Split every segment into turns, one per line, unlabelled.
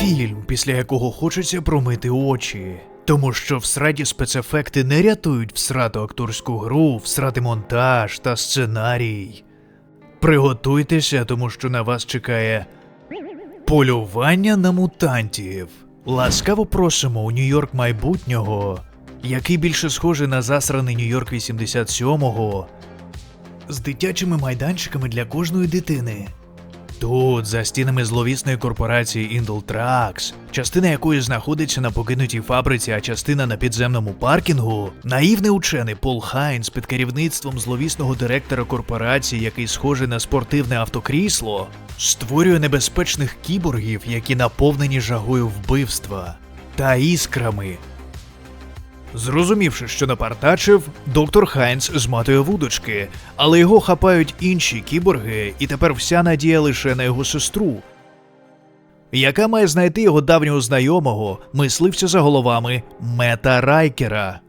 Фільм, після якого хочеться промити очі. Тому що всраті спецефекти не рятують всрату акторську гру, всрати монтаж та сценарій. Приготуйтеся, тому що на вас чекає полювання на мутантів. Ласкаво просимо у Нью-Йорк майбутнього, який більше схожий на засраний Нью-Йорк 87-го, з дитячими майданчиками для кожної дитини. Тут, за стінами зловісної корпорації Trucks, частина якої знаходиться на покинутій фабриці, а частина на підземному паркінгу, наївний учений Пол Хайнс під керівництвом зловісного директора корпорації, який схожий на спортивне автокрісло, створює небезпечних кіборгів, які наповнені жагою вбивства та іскрами. Зрозумівши, що напартачив, доктор Хайнс зматує вудочки, але його хапають інші кіборги, і тепер вся надія лише на його сестру, яка має знайти його давнього знайомого, мисливця за головами Мета Райкера.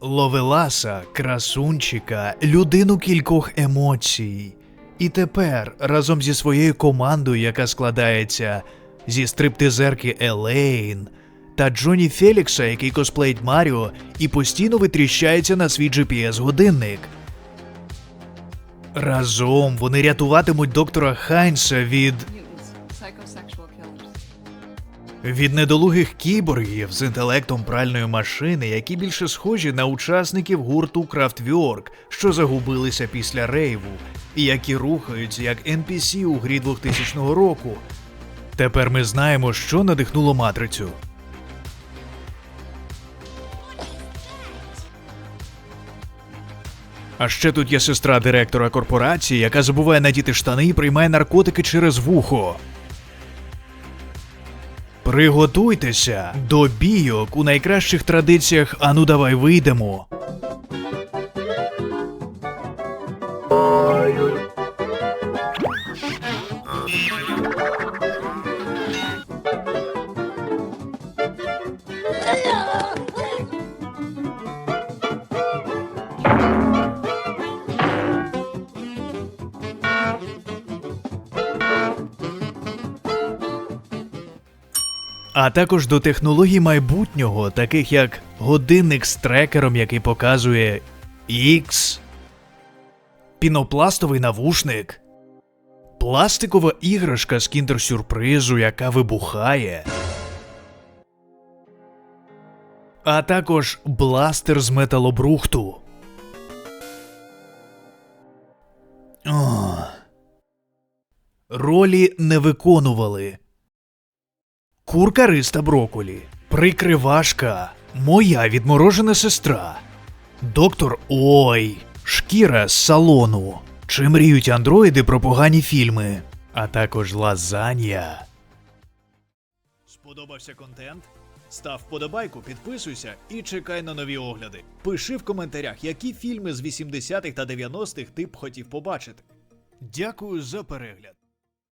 Ловеласа, красунчика, людину кількох емоцій. І тепер разом зі своєю командою, яка складається зі стриптизерки Елейн та Джоні Фелікса, який косплеїть Маріо і постійно витріщається на свій GPS-годинник. Разом вони рятуватимуть доктора Хайнса від від недолугих кіборгів з інтелектом пральної машини, які більше схожі на учасників гурту Крафтворк, що загубилися після рейву, і які рухаються як NPC у грі 2000 року. Тепер ми знаємо, що надихнуло матрицю. А ще тут є сестра директора корпорації, яка забуває надіти штани і приймає наркотики через вухо. Приготуйтеся до бійок у найкращих традиціях Ану давай вийдемо. А також до технологій майбутнього, таких як годинник з трекером, який показує X, пінопластовий навушник, пластикова іграшка з кіндер-сюрпризу, яка вибухає. А також бластер з металобрухту. Ролі не виконували. Курка риста броколі, прикривашка, моя відморожена сестра, доктор Ой, шкіра з салону, чи мріють андроїди про погані фільми, а також лазанья. Сподобався контент? Став вподобайку, підписуйся і чекай на нові огляди. Пиши в коментарях, які фільми з 80-х та 90-х ти б хотів побачити. Дякую за перегляд.